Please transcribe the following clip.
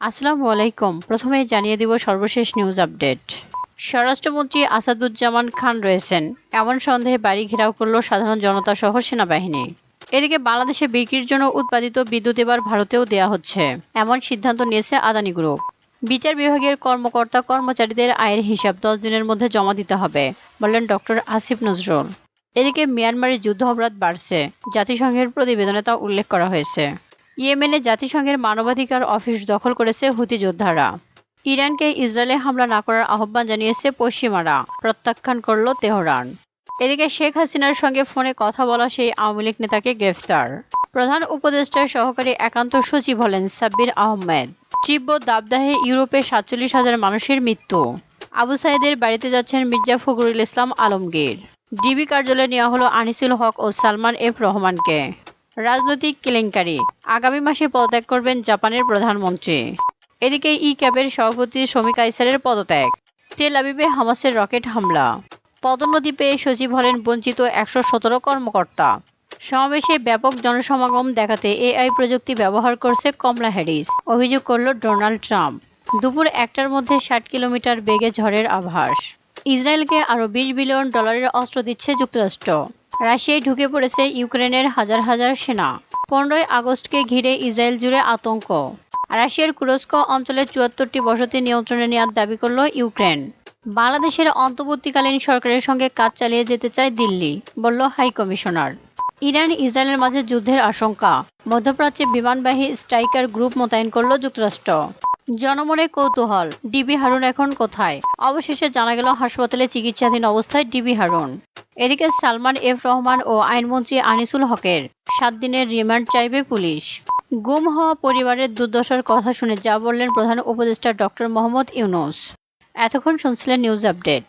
আসসালামু আলাইকুম। প্রথমে জানিয়ে দিব সর্বশেষ নিউজ আপডেট স্বরাষ্ট্রমন্ত্রী আসাদুজ্জামান খান রয়েছেন। এমন সন্দেহে বাড়ি ঘেরাও করল সাধারণ জনতা সহ সেনাবাহিনী। এদিকে বাংলাদেশে বিক্রির জন্য উৎপাদিত বিদ্যুৎ এবার ভারতেও দেয়া হচ্ছে। এমন সিদ্ধান্ত নিয়েছে আদানি গ্রুপ। বিচার বিভাগের কর্মকর্তা কর্মচারীদের আয়ের হিসাব দশ দিনের মধ্যে জমা দিতে হবে, বললেন ডক্টর আসিফ নজরুল। এদিকে মিয়ানমারের যুদ্ধ অপরাধ বাড়ছে। জাতিসংঘের প্রতিবেদনে তা উল্লেখ করা হয়েছে। ইয়েমেনে জাতিসংঘের মানবাধিকার অফিস দখল করেছে হুতি যোদ্ধারা। ইরানকে ইসরায়েলে হামলা না করার আহ্বান জানিয়েছে পশ্চিমারা। প্রত্যাখ্যান করল তেহরান। এদিকে শেখ হাসিনার সঙ্গে ফোনে কথা বলা সেই আওয়ামী লীগ নেতাকে গ্রেফতার। প্রধান উপদেষ্টার সহকারী একান্ত সচিব হলেন সাব্বির আহমেদ। তীব্র দাবদাহে ইউরোপে সাতচল্লিশ হাজার মানুষের মৃত্যু। আবু সাইদের বাড়িতে যাচ্ছেন মির্জা ফখরুল ইসলাম আলমগীর। ডিবি কার্যালয়ে নেওয়া হলো আনিসুল হক ও সালমান এফ রহমানকে। রাজনৈতিক কেলেঙ্কারি। আগামী মাসে পদত্যাগ করবেন জাপানের প্রধানমন্ত্রী। এদিকে ই ক্যাবের সভাপতি শ্রমিক আইসারের পদত্যাগ। তেল আবিবে হামাসের রকেট হামলা। পদোন্নতি পেয়ে সচিব হলেন বঞ্চিত একশো সতেরো কর্মকর্তা। সমাবেশে ব্যাপক জনসমাগম দেখাতে এআই প্রযুক্তি ব্যবহার করছে কমলা হ্যারিস। অভিযোগ করল ডোনাল্ড ট্রাম্প। দুপুর একটার মধ্যে ষাট কিলোমিটার বেগে ঝড়ের আভাস। ইসরায়েলকে আরও বিশ বিলিয়ন ডলারের অস্ত্র দিচ্ছে যুক্তরাষ্ট্র। রাশিয়ায় ঢুকে পড়েছে ইউক্রেনের হাজার হাজার সেনা। পনেরোই আগস্টকে ঘিরে ইসরায়েল জুড়ে আতঙ্ক। রাশিয়ার কুরস্ক অঞ্চলের চুয়াত্তরটি বসতি নিয়ন্ত্রণে নেওয়ার দাবি করল ইউক্রেন। বাংলাদেশের অন্তর্বর্তীকালীন সরকারের সঙ্গে কাজ চালিয়ে যেতে চায় দিল্লি, বলল হাই কমিশনার। ইরান ইসরায়েলের মাঝে যুদ্ধের আশঙ্কা। মধ্যপ্রাচ্যে বিমানবাহী স্ট্রাইকার গ্রুপ মোতায়েন করল যুক্তরাষ্ট্র। জনমনে কৌতূহল। ডিবি হারুন এখন কোথায়? অবশেষে জানা গেল, হাসপাতালে চিকিৎসাধীন অবস্থায় ডিবি হারুন। এদিকে সালমান এফ রহমান ও আইনমন্ত্রী আনিসুল হকের সাত দিনের রিমান্ড চাইবে পুলিশ। গুম হওয়া পরিবারের দুর্দশার কথা শুনে যা বললেন প্রধান উপদেষ্টা ডক্টর মোহাম্মদ ইউনুস। এতক্ষণ শুনছিলেন নিউজ আপডেট।